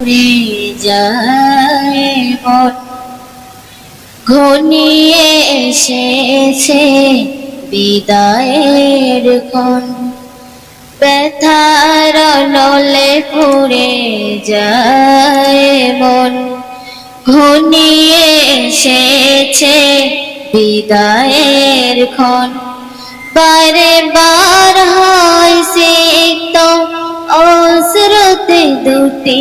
পুড়ে যায় মন ঘনিয়ে এসেছে বিদায়ের ক্ষণ। ব্যথার নলে পুড়ে যায় মন। ঘনিয়ে এসেছে বিদায়ের ক্ষণ। বারে বার হয় সিক্ত অশ্রুতে দুটি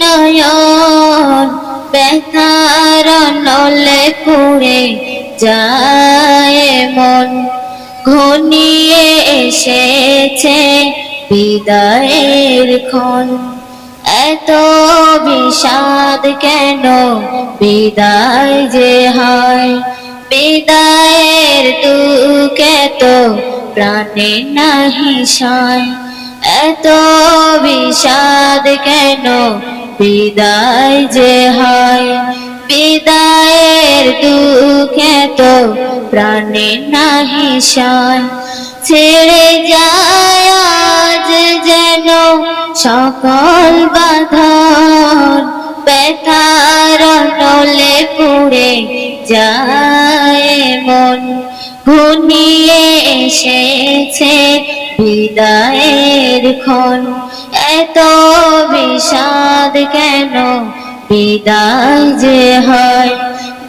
নয়ন, ব্যথার নলে পুড়ে যায় মন। ঘনিয়ে এসেছে বিদায়ের ক্ষণ। এত বিষাদ কেন বিদায় যে হয়? বিদায়ের দুঃখ এত প্রাণে নাহি সায়। এত বিষাদ কেন? বিদায় যে হয়, বিদায়ের দুঃখ এত প্রাণে নাহি ছেড়ে যায় যেন সকল বাধন, ব্যথার নলে পুড়ে যায় মন। ঘনিয়ে এসেছে বিদায়ের ক্ষণ। এত বিষাদ কেন? বিদায় যে হয়,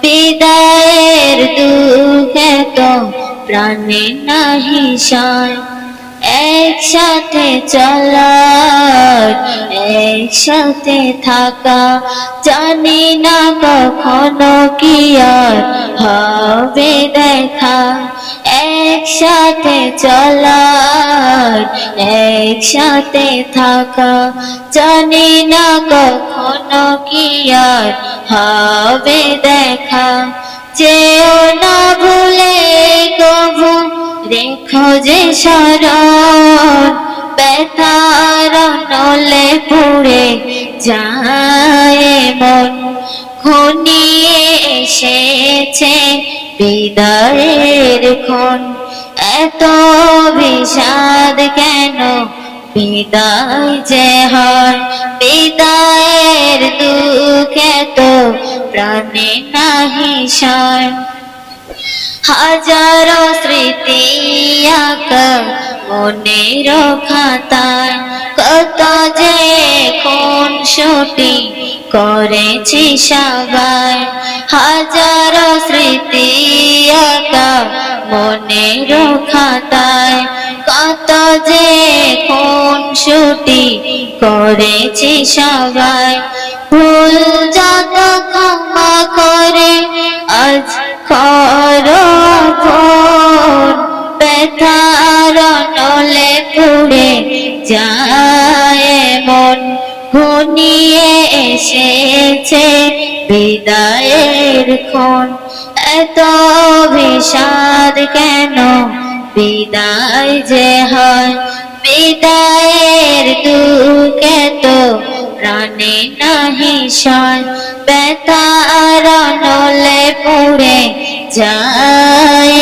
বিদায়ের দুঃখ এত প্রাণে নাহি সায়। একসাথে চলার, একসাথে থাকা, জানি না কখনো কি আর হবে দেখা। একসাথে চলার একসাথে থাকা। জানি না কখনো কি আর হবে দেখা। যেও না ভুলে কবু রেখো যে শরণ ব্যথার নলে পুড়ে যায় মন। ঘনিয়ে এসেছে বিদায়ের ক্ষণ। এত বিষাদ কেন? বিদায় যে হয়, বিদায়ের দুঃখ এত প্রাণে নাহি সায়। হাজারো স্মৃতি আঁকা মনের কত যে কোন ছুটি করেছি সবাই। হাজারো স্মৃতি আঁকা মনের খাতায়। কত যে কোন ছুটি করেছি সবাই। ভুল যত ক্ষমা করে, আজ করো ব্যথার নলে পুড়ে যায় মন। ঘনিয়ে এসেছে ক্ষণ এত বিষাদ কেন? বিদায় যে হয়, বিদায়ের দুঃখ এত প্রাণে নাহি সয়। ব্যথার নলে পুড়ে যায়